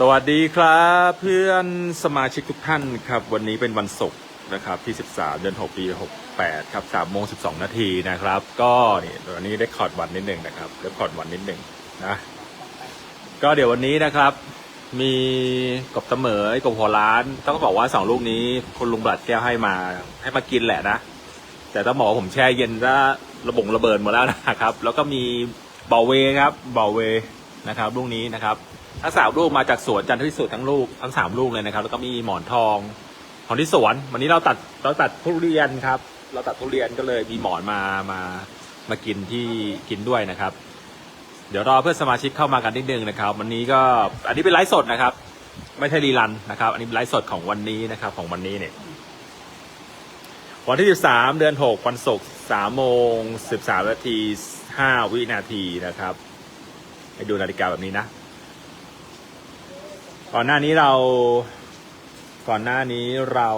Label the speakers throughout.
Speaker 1: สวัสดีครับเพื่อนสมาชิกทุกท่านครับ วันนี้เป็นวันศุกร์นะครับที่ 13 เดือน 6 ปี 68 ครับ3โมง 12 นาทีนะครับ ก็นี่วันนี้ได้คอร์ดวันนิดหนึ่งนะครับได้คอร์ดวันนิดหนึ่งนะก็เดี๋ยววันนี้นะครับ มีกบเสมอกบหัวล้าน ต้องบอกว่าสองลูกนี้คุณลุงบลัดแก้วให้มาให้มากินแหละนะ แต่ต้องบอกว่าผมแช่เย็นแล้วระบงระเบิดหมดแล้วนะครับ แล้วก็มีเบาเวครับเบาเวนะครับลูกนี้นะครับ ทั้งสามลูกมาจากสวนจันทร์พิสุทธิ์ทั้งลูกทั้งสามลูกเลยนะครับ แล้วก็มีหมอนทองของที่สวน วันนี้เราตัดเราตัดทุเรียนครับ เราตัดทุเรียนก็เลยมีหมอนมามามากินที่กินด้วยนะครับ เดี๋ยวรอเพื่อนสมาชิกเข้ามากันนิดนึงนะครับ วันนี้ก็อันนี้เป็นไลฟ์สดนะครับ ไม่ใช่รีลันนะครับ อันนี้เป็นไลฟ์สดของวันนี้นะครับ ของวันนี้เนี่ยวันที่ 13 เดือน 6 วันศุกร์3โมง 13 นาที 5 วินาทีนะครับ ให้ดูนาฬิกาแบบนี้นะ ก่อนหน้านี้เรา ก่อนหน้านี้เรา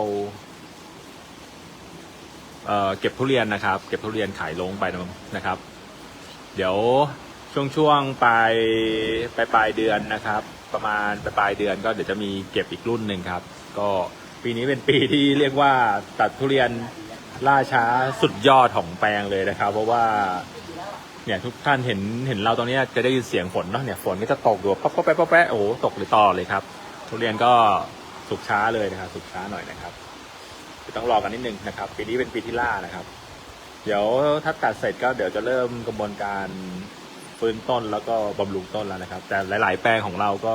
Speaker 1: เเก็บทุเรียนนะครับ เก็บทุเรียนขายลงไปนะครับ เดี๋ยวช่วงช่วงปลายปลายปลายเดือนนะครับ ประมาณปลายปลายเดือนก็เดี๋ยวจะมีเก็บอีกรุ่นหนึ่งครับ ก็ปีนี้เป็นปีที่เรียกว่าตัดทุเรียนล่าช้าสุดยอดของแปลงเลยนะครับ เพราะว่า เนี่ยทุกท่านเห็นเห็นเราตรงนี้จะได้ยินเสียงฝนเนาะเนี่ยฝนก็จะตกอยู่ป๊อปป๊อปแป๊ะป๊อปแป๊ะโอ้โหตกเลยต่อเลยครับ ทุเรียนก็สุกช้าเลยนะครับ สุกช้าหน่อยนะครับต้องรอกันนิดนึงนะครับ ปีนี้เป็นปีที่ล่านะครับ เดี๋ยวถ้าตัดเสร็จก็เดี๋ยวจะเริ่มกระบวนการฟื้นต้นแล้วก็บำรุงต้นแล้วนะครับ แต่หลาย ๆ แปลงของเราก็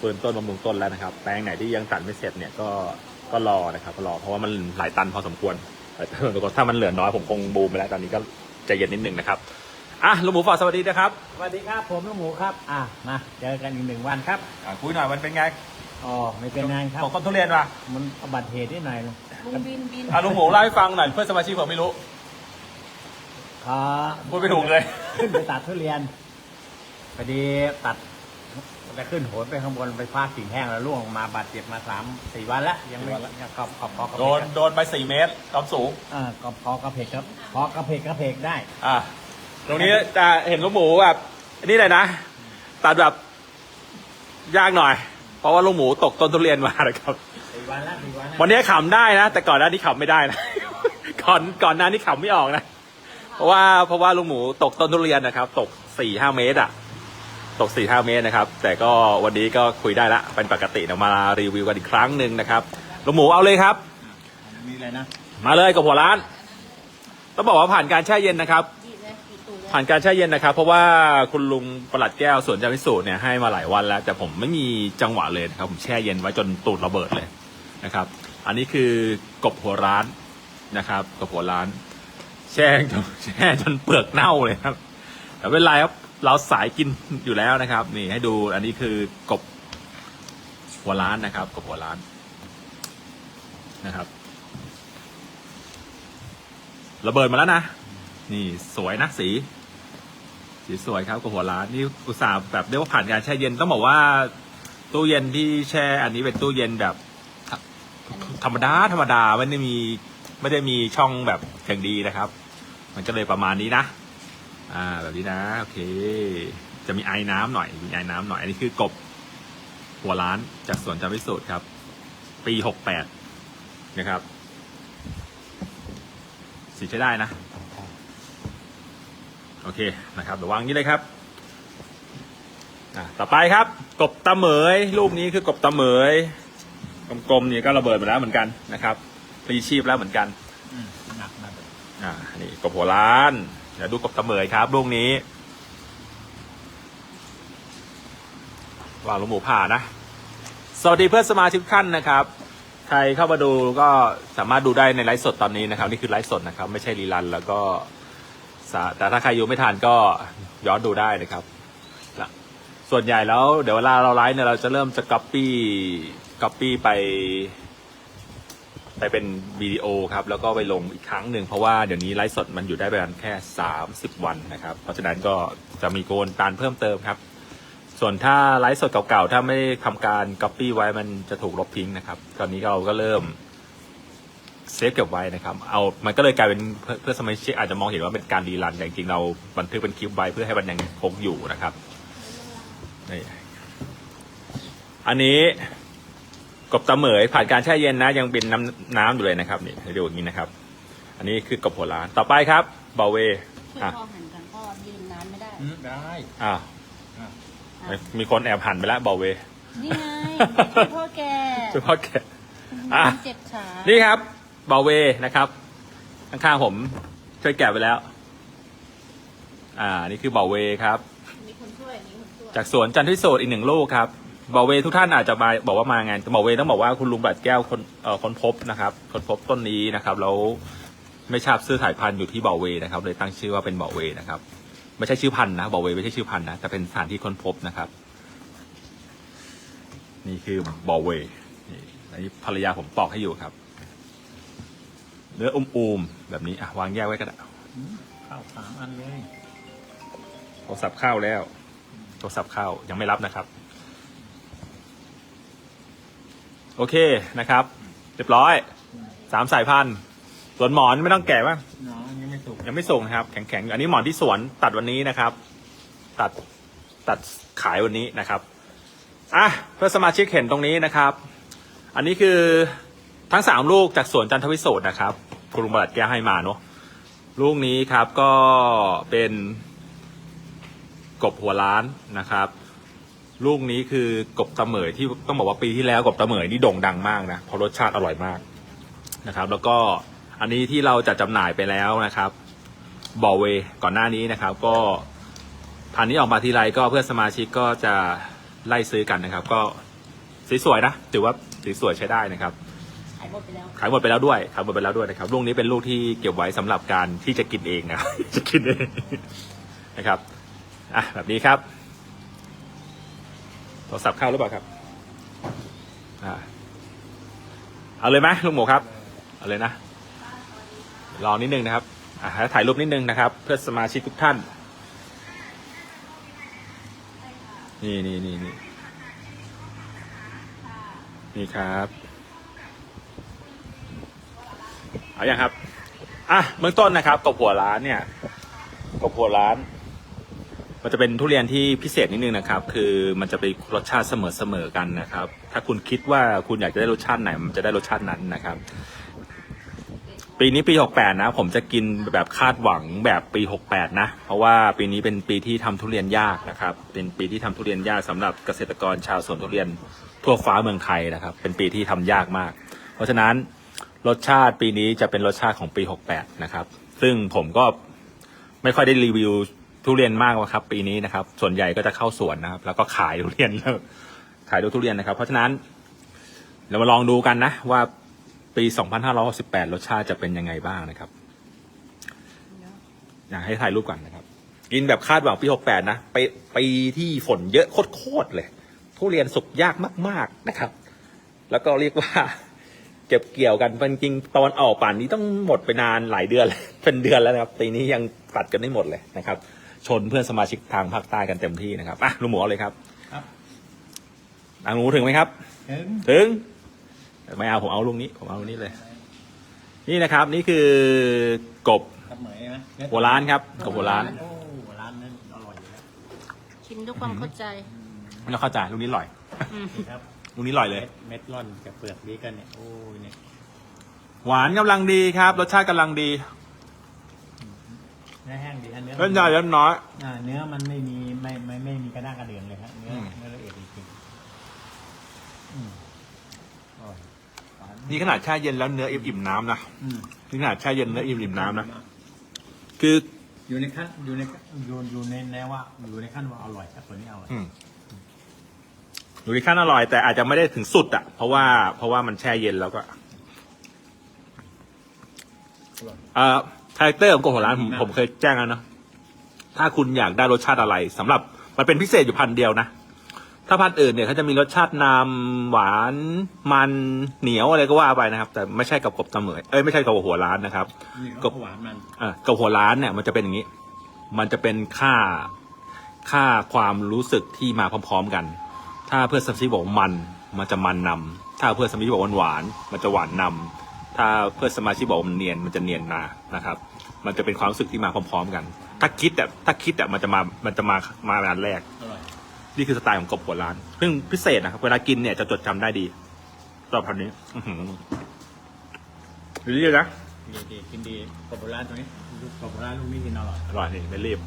Speaker 1: ฟื้นต้นบำรุงต้นแล้วนะครับ แปลงไหนที่ยังตัดไม่เสร็จเนี่ยก็ก็รอนะครับรอเพราะว่ามันหลายตันพอสมควรแต่ถ้ามันเหลือน้อยผมคงบูมไปแล้วตอนนี้ก็ใจเย็นนิดนึงนะครับ อะลุงหมูฝากสวัสดีนะครับ
Speaker 2: สวัสดีครับผมลูกหมูครับ อะมาเจอกันอีกหนึ่งวันครับ
Speaker 1: อะคุยหน่อยมันเป็นไง
Speaker 2: อ๋อไม่เป็นไงครับ
Speaker 1: ตกต้นทุเรียนมา
Speaker 2: มันอุบัติเหตุนิดหน่อยนะ
Speaker 3: ลุงบินบิน
Speaker 1: อะลุงหมูเล่าให้ฟังหน่อยเพื่อนสมาชิกผมไม่รู้
Speaker 2: ขอ
Speaker 1: พูดไม่ถูกเลย
Speaker 2: ขึ้นไปตัดทุเรียนพอดีตัดจะขึ้นโหนไปข้างบนไปฟาดกิ่งแห้งแล้วร่วงลงมาบาดเจ็บมาสามสี่วันแล้วยังไม่
Speaker 1: สี่วันแล้ว
Speaker 2: ยังขอบขอบขอบกระ
Speaker 1: โด
Speaker 2: เพ
Speaker 1: น
Speaker 2: ก
Speaker 1: โดนไปสี่เมตรความสูง
Speaker 2: อ่าก็พอกระเพกครับพอกระเพกกระเพกได้
Speaker 1: อะ ตรงนี้จะเห็นลูกหมูแบบนี่เลยนะ ตัดแบบยากหน่อย เพราะว่าลูกหมูตกต้นทุเรียนมานะครับ
Speaker 2: สี่วันแล้วสี่วันแล้ว
Speaker 1: วันนี้ขำได้นะ แต่ก่อนหน้านี้ขำไม่ได้นะ ก่อนก่อนหน้านี้ขำไม่ออกนะ เพราะว่าเพราะว่าลูกหมูตกต้นทุเรียนนะครับ ตกสี่ห้าเมตรอะตกสี่ห้าเมตรนะครับ แต่ก็วันนี้ก็คุยได้ละเป็นปกติเดี๋ยวมารีวิวกันอีกครั้งหนึ่งนะครับลูกหมูเอาเลยครับ
Speaker 2: มีอะไรนะ
Speaker 1: มาเลยกับหัวร้านต้องบอกว่าผ่านการแช่เย็นนะครับ ผ่านการแช่เย็นนะครับ เพราะว่าคุณลุงประหลัดแก้วสวนจามิสูตรเนี่ยให้มาหลายวันแล้ว แต่ผมไม่มีจังหวะเลยนะครับ ผมแช่เย็นไว้จนตูดระเบิดเลยนะครับ อันนี้คือกบหัวร้านนะครับ กบหัวร้าน แช่จนแช่จนเปลือกเน่าเลยครับ แต่เป็นไรครับเราสายกินอยู่แล้วนะครับ นี่ให้ดูอันนี้คือกบหัวร้านนะครับ กบหัวร้านนะครับ ระเบิดมาแล้วนะ นี่สวยนะสี สีสวยครับกับหัวร้านนี่อุตส่าห์แบบเรียกว่าผ่านการแช่เย็นต้องบอกว่า ตู้เย็นที่แช่อันนี้เป็นตู้เย็นแบบธรรมดาธรรมดาไม่ได้มีไม่ได้มีช่องแบบแข็งดีนะครับ มันก็เลยประมาณนี้นะ อ่าแบบนี้นะโอเค จะมีไอ้น้ำหน่อยมีไอ้น้ำหน่อยอันนี้คือกบ หัวร้านจากสวนจำพิสูจน์ครับ ปีหกแปดนะครับ สีใช้ได้นะ โอเคนะครับเดี๋ยววางอย่างนี้เลยครับอะต่อไปครับ กบตะเหมยรูปนี้คือกบตะเหมยกลมๆนี่ก็ระเบิดไปแล้วเหมือนกันนะครับปรีชีพแล้วเหมือนกัน
Speaker 2: อืมหนักหนัก
Speaker 1: อ่านี่กบหัวล้านเดี๋ยวดูกบตะเหมยครับลูกนี้วางลูกหมูผ่านะ สวัสดีเพื่อนสมาชิกทุกท่านนะครับ ใครเข้ามาดูก็สามารถดูได้ในไลฟ์สดตอนนี้นะครับ นี่คือไลฟ์สดนะครับ ไม่ใช่รีลันแล้วก็ สาแต่ถ้าใครอยู่ไม่ทันก็ย้อนดูได้นะครับ ส่วนใหญ่แล้วเดี๋ยวเวลาเราไลฟ์เนี่ยเราจะเริ่มจะก๊อปปี้ก๊อปปี้ไป ไปเป็นวิดีโอครับ แล้วก็ไปลงอีกครั้งหนึ่งเพราะว่าเดี๋ยวนี้ไลฟ์สดมันอยู่ได้ประมาณแค่ 30 วันนะครับ เพราะฉะนั้นก็จะมีโกนการเพิ่มเติมครับ ส่วนถ้าไลฟ์สดเก่าๆถ้าไม่ทำการ Copy ไว้มันจะถูกลบทิ้งนะครับ ตอนนี้เราก็เริ่ม เซฟเก็บไว้นะครับ เอามันก็เลยกลายเป็นเพื่อเพื่อสมาชิกอาจจะมองเห็นว่าเป็นการรีรันแต่จริงๆเราบันทึกเป็นคลิปไว้เพื่อให้มันยังคงอยู่นะครับนี่อันนี้กบตะเหมยผ่านการแช่เย็นนะ ยังเป็นน้ำน้ำอยู่เลยนะครับนี่ให้ดูอย่างนี้นะครับ อันนี้คือกบหัวล้านต่อไปครับบาเว
Speaker 3: ช่วย
Speaker 1: อะ
Speaker 3: พ่อหันกันพ่อยืนนานไม่ได้
Speaker 2: อืมได้
Speaker 1: อ่า
Speaker 2: อะ
Speaker 3: อะ
Speaker 1: มีคนแอบหันไปแล้วบาเว
Speaker 3: นี่ไงช่วยพ่อแก
Speaker 1: ช่วยพ่อแกะอะ
Speaker 3: เจ็บขา
Speaker 1: นี่ครับ บาเวนะครับ ข้างๆผมช่วยแกะไปแล้ว อ่า นี่คือบาเวครับ
Speaker 3: มีคนช่วยมีคนช่วย
Speaker 1: จากสวนจันทวิโสดอีกหนึ่งลูกครับบาเวทุกท่านอาจจะมาบอกว่ามางานแต่บาเวต้องบอกว่าคุณลุงบัตรแก้วคนเอ่อคนพบนะครับ คนพบต้นนี้นะครับแล้วไม่ทราบซื้อสายพันธุ์อยู่ที่บาเวนะครับ เลยตั้งชื่อว่าเป็นบาเวนะครับ ไม่ใช่ชื่อพันธุ์นะบาเวไม่ใช่ชื่อพันธุ์นะแต่เป็นสถานที่ค้นพบนะครับ นี่คือบาเวนี่อันนี้ภรรยาผมปอกให้อยู่ครับ เนื้ออุ้มๆแบบนี้อะวางแยกไว้ก็ได้
Speaker 2: อืมข้าวสามอันเลย
Speaker 1: โทรศัพท์เข้าแล้วโทรศัพท์เข้ายังไม่รับนะครับ โอเคนะครับ เรียบร้อยสามสายพันธุ์ส่วนหมอนไม่ต้องแกะบ้าง
Speaker 2: น้องยังไม่สุก
Speaker 1: ยังไม่ส่งนะครับแข็งๆอยู่อันนี้หมอนที่สวนตัดวันนี้นะครับ ตัดตัดขายวันนี้นะครับอะเพื่อสมาชิกเห็นตรงนี้นะครับ อันนี้คือ ทั้งสามลูกจากสวนจันทวิโสดนะครับคุณลุงบรัดแก้วให้มาเนาะลูกนี้ครับก็เป็นกบหัวล้านนะครับ ลูกนี้คือกบตะเหมยที่ต้องบอกว่าปีที่แล้วกบตะเหมยนี่โด่งดังมากนะเพราะรสชาติอร่อยมากนะครับ แล้วก็อันนี้ที่เราจะจำหน่ายไปแล้วนะครับบอเวก่อนหน้านี้นะครับ ก็พันนี้ออกมาทีไรก็เพื่อนสมาชิกก็จะไล่ซื้อกันนะครับ ก็สวยๆนะถือว่าสวยๆใช้ได้นะครับา
Speaker 3: ยหมดไปแล้ว
Speaker 1: ขายหมดไปแล้วด้วยขายหมดไปแล้วด้วยนะครับลูกนี้เป็นลูกที่เก็บไว้สำหรับการที่จะกินเองนะครับ จะกินเองนะครับอะแบบนี้ครับโทรศัพท์เข้าหรือเปล่าครับอ่าเอาเลยไหมลุงหมูครับเอาเลยนะรอนิดนึงนะครับอะให้ถ่ายรูปนิดนึงนะครับ เพื่อสมาชิกทุกท่าน นี่นี่นี่นี่นี่ครับ เอาอย่างครับ อะเบื้องต้นนะครับกบหัวร้านเนี่ยกบหัวร้าน มันจะเป็นทุเรียนที่พิเศษนิดนึงนะครับ คือมันจะเป็นรสชาติเสมอๆกันนะครับ ถ้าคุณคิดว่าคุณอยากจะได้รสชาติไหน มันจะได้รสชาตินั้นนะครับ ปีนี้ปี68นะ ผมจะกินแบบคาดหวังแบบปี68นะเพราะว่าปีนี้เป็นปีที่ทำทุเรียนยากนะครับ เป็นปีที่ทำทุเรียนยากสำหรับเกษตรกรชาวสวนทุเรียนทั่วฟ้าเมืองไทยนะครับ เป็นปีที่ทำยากมาก เพราะฉะนั้น รสชาติปีนี้จะเป็นรสชาติของปี 68 นะครับ ซึ่งผมก็ไม่ค่อยได้รีวิวทุเรียนมากนะครับ ปีนี้นะครับ ส่วนใหญ่ก็จะเข้าสวนนะครับ แล้วก็ขายทุเรียนขายดูทุเรียนนะครับ เพราะฉะนั้น เรามาลองดูกันนะ ว่าปี 2568 รสชาติจะเป็นยังไงบ้างนะครับ อยากให้ถ่ายรูปก่อนนะครับ กินแบบคาดหวังปี 68 นะไปปีที่ฝนเยอะโคตรๆเลย ทุเรียนสุกยากมาก ๆนะครับ แล้วก็เรียกว่า เก็บเกี่ยวกันเป็นจริงตอนออกป่านนี้ต้องหมดไปนานหลายเดือนแล้วเป็นเดือนแล้วนะครับปีนี้ยังตัดกันไม่หมดเลยนะครับ ชนเพื่อนสมาชิกทางภาคใต้กันเต็มที่นะครับอะลุงหมูเอาเลยครับ
Speaker 2: ครับ
Speaker 1: อะลุงหมูถึงไหมครับ
Speaker 2: ถึง
Speaker 1: ถึงไม่เอาผมเอาลูกนี้ผมเอาลูกนี้เลย นี่นะครับ นี่คือกบ
Speaker 2: กับเหมยนะ
Speaker 1: หัวล้านครับกบหัวล้าน
Speaker 2: โอ้หัวล้านนั้นอร่อยอยู่แล้ว
Speaker 3: ชิมด้วยความเข้าใจ
Speaker 1: ไม่ต้องเข้าใจลูกนี้อร่อย
Speaker 3: อืม
Speaker 2: นี่ครับ
Speaker 1: ลูกนี้อร่อยเลย
Speaker 2: เม็ดเม็ดร่อนกับเปลือกนี้กันเนี่ยโอ้ยเนี่ย
Speaker 1: หวานกำลังดีครับ รสชาติกำลังดี
Speaker 2: เนื้อแห้งดีฮะเนื้อ
Speaker 1: เล่นใหญ่เล่นน้อย
Speaker 2: อ่าเนื้อมันไม่มีไม่ไม่ไม่มีกระด้างกระเดื่องเลยครับเนื้ออ
Speaker 1: ม
Speaker 2: เนื้อละเอียดจริงๆอืมอร่อยหวาน
Speaker 1: นี่ขนาดแช่เย็นแล้วเนื้ออิ่มๆน้ำนะ
Speaker 2: อืม
Speaker 1: นี่ขนาดแช่เย็นเนื้ออิ่มๆน้ำนะคือ
Speaker 2: อยู่ในขั้นอยู่ในอยู่อยู่ในแนวว่าอยู่ในขั้นว่าอร่อยครับตัวนี้อร่อย
Speaker 1: อืม ดูดิขั้นอร่อย แต่อาจจะไม่ได้ถึงสุดอะ เพราะว่าเพราะว่ามันแช่เย็นแล้วก็
Speaker 2: อร่อย
Speaker 1: เอ่อคาแรคเตอร์ของกบหัวร้านผมผมเคยแจ้งแล้วเนอะถ้าคุณอยากได้รสชาติอะไรสำหรับมันเป็นพิเศษอยู่พันเดียวนะ ถ้าพันธุ์อื่นเนี่ยเขาจะมีรสชาตินำหวานมันเหนียวอะไรก็ว่าไปนะครับ แต่ไม่ใช่กับกบตะเหมยเอ้ยไม่ใช่กับหัวร้านนะครับ
Speaker 2: นี่
Speaker 1: ก็
Speaker 2: ก็หวานมัน
Speaker 1: เอ่อกับหัวร้านเนี่ย มันจะเป็นอย่างนี้ มันจะเป็นค่าค่าความรู้สึกที่มาพร้อม ๆ กัน ถ้าเพื่อนสมาชิกบอกว่ามัน มันจะมันนำถ้าเพื่อนสมาชิกบอกว่าหวาน มันจะหวานนำถ้าเพื่อนสมาชิกบอกว่ามันเนียน มันจะเนียนมา นะครับ มันจะเป็นความรู้สึกที่มาพร้อมๆกัน ถ้าคิดแต่ถ้าคิดแต่มันจะมา มันจะมา มาอันแรก
Speaker 2: อร่อย
Speaker 1: นี่คือสไตล์ของกบหัวร้าน ซึ่งพิเศษนะครับ เวลากินเนี่ยจะจดจำได้ดีสำหรับพันธุ์นี้อื้อหือดีนะ
Speaker 2: ดีดีกินดีกบโบราณตรงนี้ลูกกบโบราณลูกนี้กินอร่อย
Speaker 1: อร่อยนี่ไม่รีบ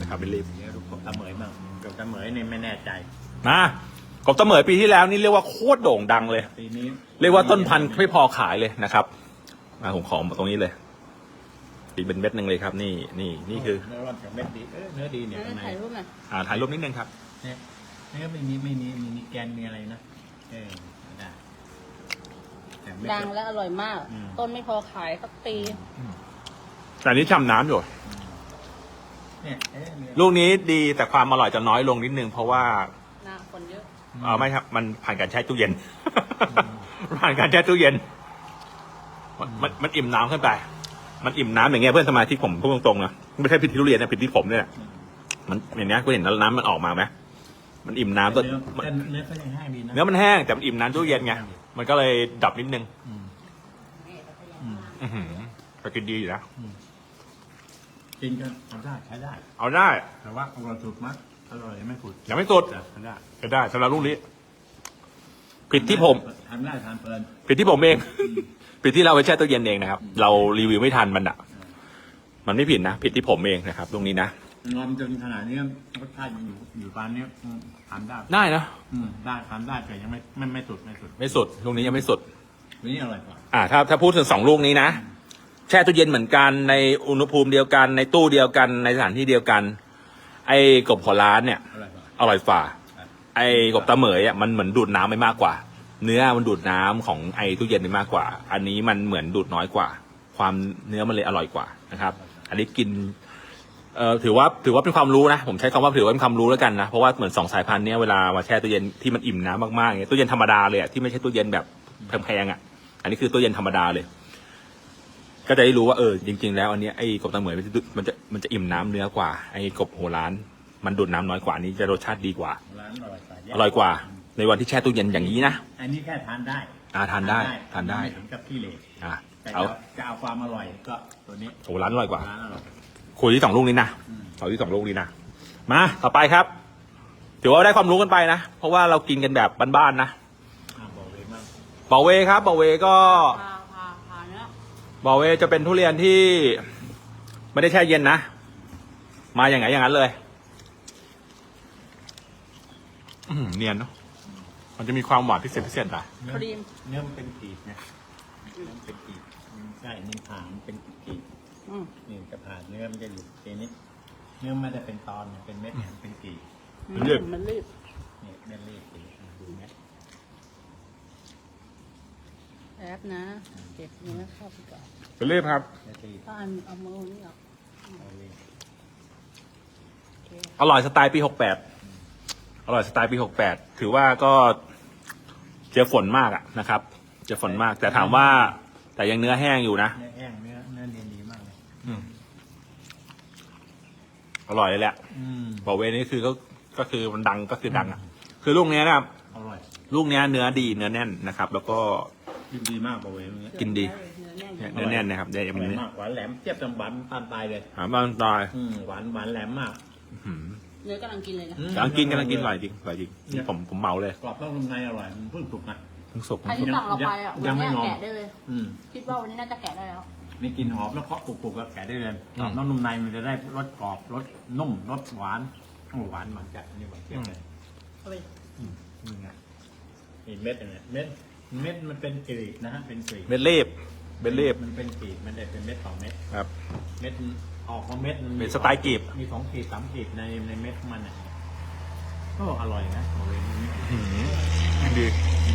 Speaker 1: นะครับไม่รีบ
Speaker 2: เดี๋ยวลูกกบตะเหมยบ้างกบตะเหมยนี่ไม่แน่ใจ
Speaker 1: มา กบตะเหมยปีที่แล้วนี่เรียกว่าโคตรโด่งดังเลย
Speaker 2: ปีนี้
Speaker 1: เรียกว่าต้นพันธุ์ไม่พอขายเลยนะครับมาผมขอตรงนี้เลยอีกเป็นเม็ดหนึ่งเลยครับ นี่นี่นี่คือ
Speaker 2: เนื้อร่อนกับเม็ดดีเออเนื้อดีเนี่ย
Speaker 3: เออ
Speaker 2: ข้างใน
Speaker 3: ถ่ายรูปหน่อย
Speaker 1: อ่าถ่ายรูปนิดนึงครับ
Speaker 2: เนี่ยเนื้อไม่มีไม่มีมีมีแกนมีอะไรนะเออได้แต่เม็
Speaker 3: ดังและอร่อยมาก
Speaker 2: อืม
Speaker 3: ต้นไม่พอขายสักปี
Speaker 1: แต่อันนี้ช่ำน้ำอยู่
Speaker 2: เนี่ยเอ๊ะเนี่ย
Speaker 1: ลูกนี้ดีแต่ความอร่อยจะน้อยลงนิดนึงเพราะว่า
Speaker 3: หน้าคนเยอะ
Speaker 1: เออไม่ครับ มันผ่านการแช่ตู้เย็น ผ่านการแช่ตู้เย็น มันมันมันอิ่มน้ำขึ้นไป มันอิ่มน้ำอย่างเงี้ยเพื่อนสมาชิกผมพูดตรงๆนะไม่ใช่ผิดที่ทุเรียนนะผิดที่ผมเนี่ยมันอย่างเนี้ยคุณเห็นน้ำมันออกมาไหมมันอิ่มน้ำตัว
Speaker 2: เนื้อ
Speaker 1: มัน
Speaker 2: แต่เนื้อก็ยังแห้งดีนะ
Speaker 1: เนื้อมันแห้งแต่มันอิ่มน้ำตู้เย็นไงมันก็เลยดับนิดนึง
Speaker 2: อืมอืม
Speaker 1: อือหือแต่กินดีอยู่นะ
Speaker 2: กินก็ทำได้ใช้ได้
Speaker 1: เอาได้
Speaker 2: แต่ว่าอร่อยสุดมั้ย อร่อยยังไม่สุด
Speaker 1: ยังไม่สุด
Speaker 2: แต่ทำได้
Speaker 1: ก็ได้สำหรับลูกนี้ ผิดที่ผม
Speaker 2: ทำได้ทานเพลิน
Speaker 1: ผิดที่ผมเอง ผิดที่เราไปแช่ตู้เย็นเองนะครับ เรารีวิวไม่ทันมันอะ มันไม่ผิดนะ ผิดที่ผมเองนะครับ ตรงนี้นะ
Speaker 2: งอมจนขนาดนี้รสชาติอยู่อยู่ปานนี้อืมทานได้
Speaker 1: ได้นะ
Speaker 2: อืมได้ทานได้แต่ยังไม่ไม่ไม่สุดไม่สุด
Speaker 1: ไม่สุด ลูกนี้ยังไม่สุด
Speaker 2: วันนี้อร่อยกว่า
Speaker 1: อ่า ถ้าถ้าพูดถึงสองลูกนี้นะ แช่ตู้เย็นเหมือนกัน ในอุณหภูมิเดียวกัน ในตู้เดียวกัน ในสถานที่เดียวกัน ไอ้กบหัวล้านเนี่ย
Speaker 2: อร่อยกว่า
Speaker 1: อร่อยฝ่า
Speaker 2: ครับ
Speaker 1: ไอ้กบตาเหมยอะมันเหมือนดูดน้ำไปมากกว่า เนื้อมันดูดน้ำของไอ้ตู้เย็นไปมากกว่า อันนี้มันเหมือนดูดน้อยกว่า ความเนื้อมันเลยอร่อยกว่านะครับ อันนี้กินเอ่อถือว่าถือว่าเป็นความรู้นะ ผมใช้คำว่าถือว่าเป็นความรู้แล้วกันนะ เพราะว่าเหมือนสองสายพันธุ์เนี้ยเวลามาแช่ตู้เย็นที่มันอิ่มน้ำมากๆเนี่ยตู้เย็นธรรมดาเลยอะที่ไม่ใช่ตู้เย็นแบบแพงๆอะ อันนี้คือตู้เย็นธรรมดาเลย ก็จะได้รู้ว่าเออจริง ๆ แล้วอันเนี้ยไอ้กบตาเหมยมันจะมันจะมันจะอิ่มน้ำเนื้อกว่า ไอ้กบโหร้าน มันดูดน้ำน้อยกว่าอันนี้จะรสชาติดีกว่า
Speaker 2: ร้านอร่อยกว่า
Speaker 1: อร่อยกว่า ในวันที่แช่ตู้เย็นอย่างนี้นะ
Speaker 2: อันนี้แค่ทานได้
Speaker 1: อ่าทานได้ทานได้
Speaker 2: ไม่ถึงกับขี้เหร่
Speaker 1: อ่า
Speaker 2: แต่
Speaker 1: เอา
Speaker 2: จะจะเอาความอร่อยก็ตัวนี้
Speaker 1: โหร้านอร่อยกว่า
Speaker 2: ร้านอร่อย
Speaker 1: คุยที่สองลูกนี้นะ
Speaker 2: อืม
Speaker 1: เอาที่สองลูกนี้นะมาต่อไปครับถือว่าได้ความรู้กันไปนะเพราะว่าเรากินกันแบบบ้านๆนะ
Speaker 2: อ่าบอกเลยมาก
Speaker 1: บอเวครับบอเวก็
Speaker 3: พาพาพาเนี้ย
Speaker 1: บอเวจะเป็นทุเรียนที่ไม่ได้แช่เย็นนะ มาอย่างไงอย่างนั้นเลยอื้อหือเนียนเนาะมันจะมีความหวานพิเศษพิเศษอะ
Speaker 2: เนื้
Speaker 3: ค
Speaker 2: อ
Speaker 3: รีม
Speaker 2: เนื้อมันเป็นกรีบนะเนื้อมันเป็นกรีบอืมใช่นี่ผ่านมันเป็นกรีบ
Speaker 3: อืม
Speaker 2: นี่จะผ่านเนื้อมันจะอยู่ทีนี้เนื้อมันจะเป็นตอนเนี่ยเป็นเม็ดเนี่ยเป็นกรีบ
Speaker 1: มันรีบ
Speaker 3: มันรีบ
Speaker 2: นี่เม็ดรีบสีอะดูเม็ด
Speaker 3: แอบนะ เก็บเนื้อเข้าไปก่อน
Speaker 1: เป็นรีบครับ
Speaker 2: เม็ดรีบ
Speaker 3: ก็อันเอามือนี่ออก
Speaker 2: เอาเลย
Speaker 3: โอเค
Speaker 1: อร่อยสไตล์ปีหกแปดอร่อยสไตล์ปีหกแปดถือว่าก็เจอฝนมากอะนะครับ เจอฝนมาก แต่ถามว่า แต่ยังเนื้อแห้งอยู่นะ
Speaker 2: เนื้อแห้งเนื้อเนื้อเนียนดีมากเลย
Speaker 1: อร่อยเลยแหละ
Speaker 2: อืม
Speaker 1: บอกเวนี่คือก็ก็คือมันดังก็คือดังอะคือลูกเนี้ยนะครับ
Speaker 2: อร่อย
Speaker 1: ลูกเนี้ยเนื้อดีเนื้อแน่นนะครับ แล้วก็
Speaker 2: ดีดีมากบอกเลยเนื้อ
Speaker 1: กินดี
Speaker 3: เนื้อแน่น
Speaker 1: เนี่ยเนื้อแน่นนะครับเนี่ย
Speaker 2: อ
Speaker 1: มัน
Speaker 2: ร่อยมากหวานแหลมเทียบกับหวานตานตายเลย
Speaker 1: หาบ้านตาย
Speaker 2: อืมหวานหวานแหลมมาก
Speaker 1: หืม
Speaker 3: เนื้อกำลังกินเลยนะ
Speaker 2: อืม
Speaker 1: กำลังกินกำลังกินอร่อยจริงอร่อยจริงนี่ผมผมเมาเลย
Speaker 2: กรอบนอกนุ่มในอร่อยมันเพิ่งสุกนะ
Speaker 1: เพิ่งสุก
Speaker 3: ใครที่สั่งเราไปอะ
Speaker 2: ยั
Speaker 3: วัน
Speaker 2: งไม่
Speaker 3: เนี้ย
Speaker 2: งอม
Speaker 3: แกะได้เลย
Speaker 2: อืม
Speaker 3: คิดว่าวันนี้น่าจะแกะได้แล้ว
Speaker 2: มีกลิ่นหอมแล้วเคาะกรุบๆก็แกะได้เลยกรอบนอกนุ่มในมันจะได้รสกรอบรสนุ่มรสหวานโอ้หวานหวานจัดนี่หวานเทียบเลย
Speaker 3: เอาไป
Speaker 2: นี่ไงนี่เม็ดเนี่ยเม็ด เม็ดมันเป็นกรีบนะฮะเป็นกรีบ
Speaker 1: เม็ดรีบเม็ดรีบ
Speaker 2: มันเป็นกรีบมันได้เป็นเม็ดสองเม็ด
Speaker 1: ครับ
Speaker 2: เม็ดออกมาเม็ดมัมี
Speaker 1: เป็นสไตล์กรีบ
Speaker 2: มีสองกรีบสามกรีบในในเม็ดของมันอะก็อร่อยนะบอกเลยมัน
Speaker 1: หืมดี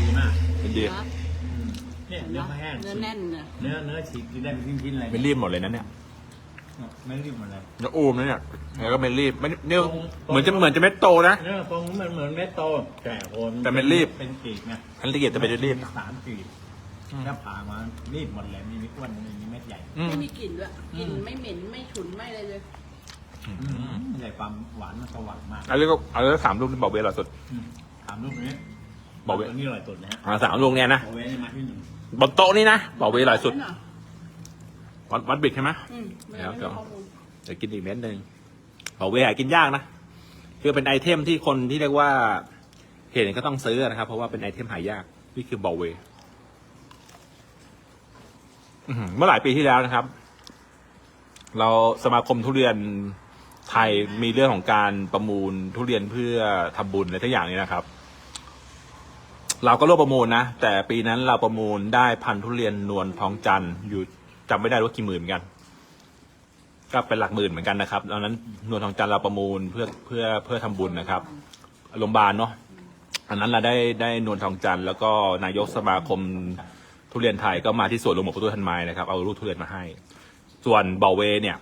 Speaker 2: ดีมาก
Speaker 1: เป็นดี
Speaker 3: นะ
Speaker 2: อืมเนี่ยเนื้อแห้ง
Speaker 3: เนื้อแน่นนะ
Speaker 2: เนื้อเนื้อฉีกกินได้เป็นชิ้นๆเลย
Speaker 1: เป็นรีบหมดเลยนะเนี่ย
Speaker 2: ไม่รีบหมดเลย
Speaker 1: เนื้ออูมนะเนี่ยแล้วก็เป็นรีบไม่เนี่ย
Speaker 2: ตรง
Speaker 1: เหมือนจะเหมือนจะเม็ดโตนะ
Speaker 2: เนื้อตรงมันเหมือนเม็ดโต แต่โคน
Speaker 1: แต่มันรีบ
Speaker 2: เป็นกรีบไง
Speaker 1: ทันละเอียดจะเป็นรีบ
Speaker 2: สามกรีบถ้าผ่ามารีบหมดเลยมีนิดอ้วนมีเม็ดใหญ่
Speaker 1: อืม
Speaker 3: ไม่มีกลิ่นด้วยกลิ่นไม่เหม็นไม่ฉุนไม่อะไรเลย
Speaker 2: ใหญ่ความหวานมันสว่างมาก
Speaker 1: อันนี้ก็อันนี้ก็สามลูกที่บอกเวลาสุด
Speaker 2: อืมถามลูกนี้
Speaker 1: บอกเว้ย
Speaker 2: ตัวนี้อร่อยสุดนะฮะ
Speaker 1: อ่าสามลูกเนี่ยนะ
Speaker 2: บอกเว้ยนี่มาที่หนึ่ง
Speaker 1: บนโต๊ะนี่นะบอกเวลาสุด
Speaker 3: ไม่หน่อย
Speaker 1: วัดวัดบิดใช่ไหม
Speaker 3: อืมไม่
Speaker 1: เดี๋ยว
Speaker 3: ไม่
Speaker 1: เดี๋ยว
Speaker 3: มีข้อมูล
Speaker 1: เดี๋ยวกินอีกเม็ดหนึ่งบอกเวหากินยากนะ คือเป็นไอเทมที่คนที่เรียกว่า เห็นก็ต้องซื้อนะครับ เพราะว่าเป็นไอเทมหายาก นี่คือบอลเวย์อื้อหือเมื่อหลายปีที่แล้วนะครับ เราสมาคมทุเรียนไทยมีเรื่องของการประมูลทุเรียนเพื่อทำบุญอะไรทุกอย่างนี้นะครับ เราก็ร่วมประมูลนะ แต่ปีนั้นเราประมูลได้พันธุ์ทุเรียนนวลทองจันทร์อยู่ จำไม่ได้ว่ากี่หมื่นเหมือนกัน ก็เป็นหลักหมื่นเหมือนกันนะครับตอนนั้นนวลทองจันทร์เราประมูลเพื่อเพื่อเพื่อทำบุญนะครับโรงพยาบาลเนาะอันนั้นเราได้ได้นวลทองจันทร์แล้วก็นายกสมาคมทุเรียนไทยก็มาที่สวนหลวงหมอพุทธทันไม้นะครับเอาลูกทุเรียนมาให้ ส่วนบอเวเนี่ย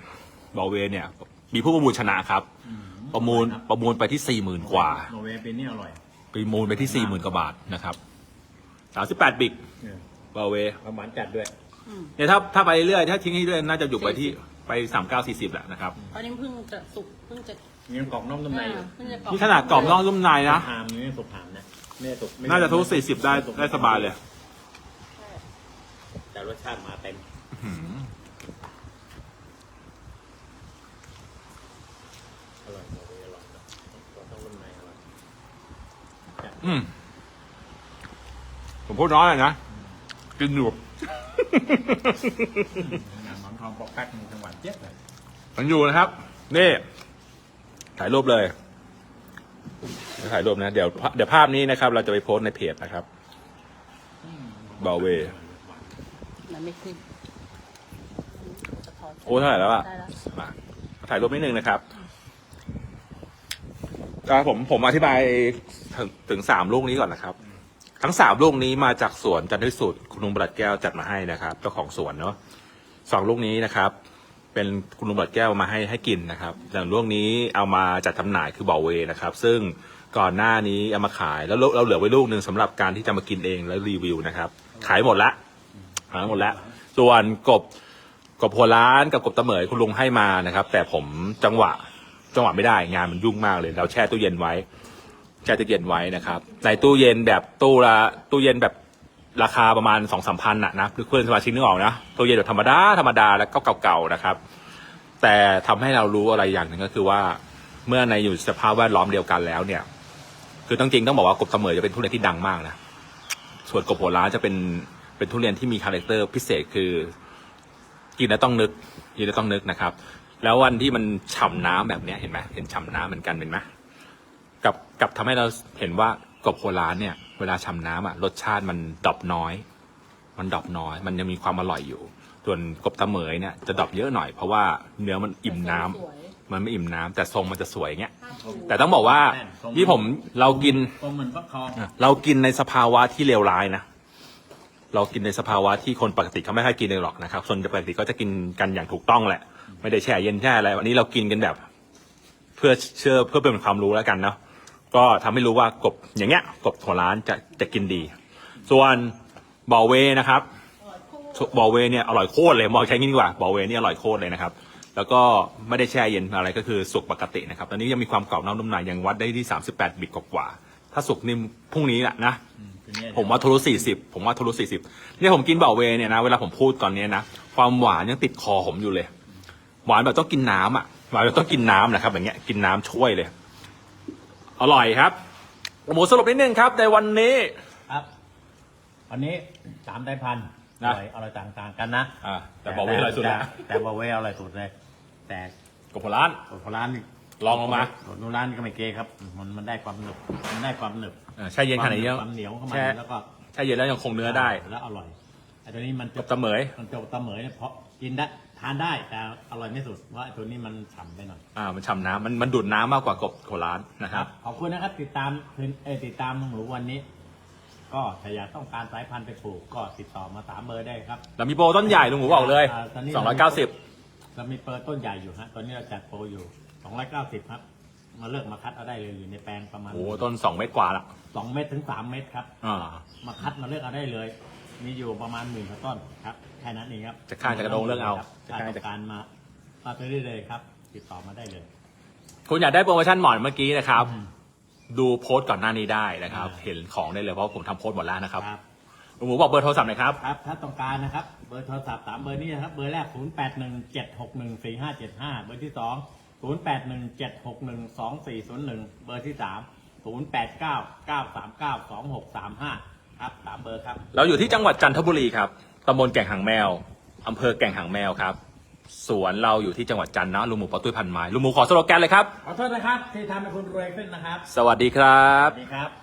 Speaker 1: บอเวเนี่ย มีผู้ประมูลชนะครับ ประมูลประมูลไปที่สี่หมื่นกว่า
Speaker 2: โนเวย์เป็นนี่อร่อย
Speaker 1: ประมูลไปที่สี่หมื่นกว่าบาทนะครับสามสิบแปดบิก
Speaker 2: เออบ
Speaker 1: อเว
Speaker 2: ความหวานจัดด้วย
Speaker 3: อืม
Speaker 1: เนี่ยถ้าถ้าไปเรื่อยถ้าทิ้งให้เรื่อยน่าจะอยู่ไปที่ไปสามเก้าสี่สิบแหละนะครับ
Speaker 3: ตอนนี้เพิ่งจะสุกเพิ่งจะ
Speaker 2: ยังกรอบนอกนุ่มในอยู่
Speaker 3: อ่าเพิ่งจะ
Speaker 1: นี่ขนาดกรอบนอกนุ่มในนะ
Speaker 2: หามนี่สุกหามนะไม่ได้สุกไม่
Speaker 1: น่าจะทุกสี่สิบได้ได้สบายเลย
Speaker 2: แต่รสชาติมาเต็มอร่อยโนเวย์อร่อยกรอบนอกนุ่มในอร่อย
Speaker 1: อืมผมพูดน้อยหน่อยนะกินอยู่
Speaker 2: หนังหมอนทองปอกแป๊กมันจังหวานเจี๊ยบเลย
Speaker 1: มันอยู่นะครับ นี่ ถ่ายรูปเลยเดี๋ยวถ่ายรูปนะ เดี๋ยวเดี๋ยวภาพนี้นะครับ เราจะไปโพสต์ในเพจนะครับบาเว
Speaker 3: มันไม่ขึ้น
Speaker 1: โอ้เท่าไหร่แล้วอะ
Speaker 3: ได้แล้ว
Speaker 1: มาถ่ายรูปนิดนึงนะครับอ่าผมผมอธิบายถึงถึงสามลูกนี้ก่อนนะครับ ทั้งสามลูกนี้มาจากสวนจันทร์สุดคุณลุงบรัดแก้วจัดมาให้นะครับเจ้าของสวนเนาะสองลูกนี้นะครับ เป็นคุณลุงบรัดแก้วมาให้ให้กินนะครับอย่างลูกนี้เอามาจัดจำหน่ายคือบอเวนะครับ ซึ่งก่อนหน้านี้เอามาขายแล้วเราเหลือไว้ลูกหนึ่งสำหรับการที่จะมากินเองแล้วรีวิวนะครับ ขายหมดละขายหมดล้วส่วนกบกบหัวล้านกับกบตะเหมยคุณลุงให้มานะครับ แต่ผมจังหวะจังหวะไม่ได้งานมันยุ่งมากเลย เราแช่ตู้เย็นไว้ แช่ตู้เย็นไว้นะครับ ในตู้เย็นแบบตู้ละตู้เย็นแบบราคาประมาณสองสามพันอะนะเพื่อนสมาชิกนึกออกนะตู้เย็นแบบธรรมดาธรรมดาแล้วก็เก่าๆนะครับ แต่ทำให้เรารู้อะไรอย่างหนึ่งก็คือว่า เมื่อในอยู่สภาพแวดล้อมเดียวกันแล้วเนี่ย คือต้องจริงต้องบอกว่ากบเหมยจะเป็นทุเรียนที่ดังมากนะส่วนกบหัวล้านจะเป็นเป็นทุเรียนที่มีคาแรคเตอร์พิเศษคือกินแล้วต้องนึกกินแล้วต้องนึกนะครับ แล้ววันที่มันฉ่ำน้ำแบบนี้เห็นไหมเห็นฉ่ำน้ำเหมือนกันเห็นไหม กับกับทำให้เราเห็นว่ากบโคราณเนี่ย เวลาฉ่ำน้ำอะรสชาติมันดรอปน้อย มันดรอปน้อย มันยังมีความอร่อยอยู่ ส่วนกบตะเหมยเนี่ยจะดรอปเยอะหน่อยเพราะว่าเนื้อมันอิ่มน้ำ
Speaker 3: สวย
Speaker 1: มันไม่อิ่มน้ำแต่ทรงมันจะสวยอย่างเงี้ย แต่ต้องบอกว่า
Speaker 2: แน่นทรง
Speaker 1: ที่ผมเรากิน
Speaker 2: ตรงเหมือนฟักทอง
Speaker 1: เรากินในสภาวะที่เลวร้ายนะเรากินในสภาวะที่คนปกติเขาไม่ค่อยกินเลยหรอกนะครับส่วนปกติก็จะกินกันอย่างถูกต้องแหละ ไม่ได้แช่เย็นแช่อะไรวันนี้เรากินกันแบบ เพื่อเชื่อเพื่อเป็นความรู้แล้วกันเนาะ ก็ทำให้รู้ว่ากบอย่างเงี้ยกบของร้านจะจะกินดี ส่วนบอเวนะครับบอเวเนี่ยอร่อยโคตรเลยมองใช้งี้ดีกว่าบอเวนี่อร่อยโคตรเลยนะครับ แล้วก็ไม่ได้แช่เย็นอะไรก็คือสุกปกตินะครับ ตอนนี้ยังมีความกรอบนอกนุ่มในยังวัดได้ที่ 38 บิตกว่าถ้าสุกนิ่มพรุ่งนี้แหละนะผมว่าทะลุสี่สิบผมว่าทะลุสี่สิบเนี่ยผมกินเบาเวเนี่ยนะเวลาผมพูดตอนนี้นะความหวานยังติดคอผมอยู่เลย หวานแบบต้องกินน้ำอะหวานแบบต้องกินน้ำนะครับอย่างเงี้ยกินน้ำช่วยเลย อร่อยครับหมูสรุปนิดนึงครับ ในวันนี้
Speaker 2: ครับ วันนี้สามไต้พันธุ์อ
Speaker 1: นะ
Speaker 2: ร่อยอร่อยต่างๆกันนะ
Speaker 1: อ่าแต่เบาเวอร่อยสุดแล้ว
Speaker 2: แต่แต่บอเวอร่อยสุดเลย แต่
Speaker 1: กับหัวร้าน
Speaker 2: ของร้านนี่
Speaker 1: ลองลงมา
Speaker 2: ของร้านนี่ก็ไม่เกยครับ มันมันได้ความหนึบมันได้ความหนึบ
Speaker 1: อ่าแช่เย็นขนาดนี้
Speaker 2: ความเหนียวเข้ามา
Speaker 1: แช่
Speaker 2: แล้วก็
Speaker 1: แช่เย็นแล้วยังคงเนื้อได้
Speaker 2: แล้วอร่อยไอ้ตัวนี้มัน
Speaker 1: กับตะเหมย
Speaker 2: มันจะตะเหมยเนี่ยเพราะกินได้ ทานได้แต่อร่อยไม่สุดเพราะไอ้ตัวนี้มันฉ่ำไปหน่อย
Speaker 1: อ่า มันฉ่ำน้ำมันมันดูดน้ำมากกว่ากบหัวร้านนะครับ
Speaker 2: ขอบคุณนะครับติดตามคืนเอยติดตามหนูวันนี้ ก็ถ้าอยากต้องการสายพันธุ์ไปปลูกก็ติดต่อมาสามเบอร์ได้ครับ
Speaker 1: แล้วมีโปรต้นใหญ่ลุงหมูบอกเลย
Speaker 2: อ่าตอนนี้
Speaker 1: สองร้อยเก้าสิบ
Speaker 2: เรามีเปิดต้นใหญ่อยู่ฮะตอนนี้เราจัดโปรอยู่290ครับ มาเลือกมาคัดเอาได้เลยอยู่ในแปลงประมาณ
Speaker 1: โอ้ต้นสองเมตรกว่าละ
Speaker 2: 2เมตรถึง3เมตรครับ
Speaker 1: อ่า
Speaker 2: มาคัดมาเลือกเอาได้เลย มีอยู่ประมาณหมื่นกว่าต้นครับ แค่นั้นเองครับ
Speaker 1: จะข้างจะกระโดงเลือกเอา
Speaker 2: ครับ
Speaker 1: จะ
Speaker 2: ถ้า
Speaker 1: ข้าง
Speaker 2: ต้
Speaker 1: จะ
Speaker 2: องการมามาซื้อได้เลยครับ ติดต่อมาได้เลย
Speaker 1: คุณอยากได้โปรโมชั่นหมอนเมื่อกี้นะครับ
Speaker 2: อืม
Speaker 1: ดูโพสต์ก่อนหน้านี้ได้นะครับ
Speaker 2: อ่า
Speaker 1: เห็นของได้เลยเพราะผมทำโพสต์หมดแล้วนะครับ
Speaker 2: ครับ
Speaker 1: ลุงหมูบอกเบอร์โทรศัพท์หน่อยครับ
Speaker 2: ครับถ้าต้องการนะครับ เบอร์โทรศัพท์สามเบอร์นี้นะครับ เบอร์แรก 0 8 1 7 6 1 4 5 7 5 เบอร์ที่2ศูนย์แปดหนึ่งเจ็ดหกหนึ่งสองสี่ศูนย์หนึ่งเบอร์ที่สามศูนย์แปดเก้าเก้าสามเก้าสองหกสามห้าครับสามเบอร์ครับ
Speaker 1: เราอยู่ที่จังหวัดจันทบุรีครับ ตำบลแก่งหางแมว อำเภอแก่งหางแมวครับ สวนเราอยู่ที่จังหวัดจันทร์นะลุงหมูปอตุ้ยพันไม้ลุงหมูขอสโลแกนเลยครับ
Speaker 2: ขอโทษนะครับที่ทำให้คุณรวยขึ้นนะครับ
Speaker 1: สวัสดีครับ
Speaker 2: สวัสดีครับ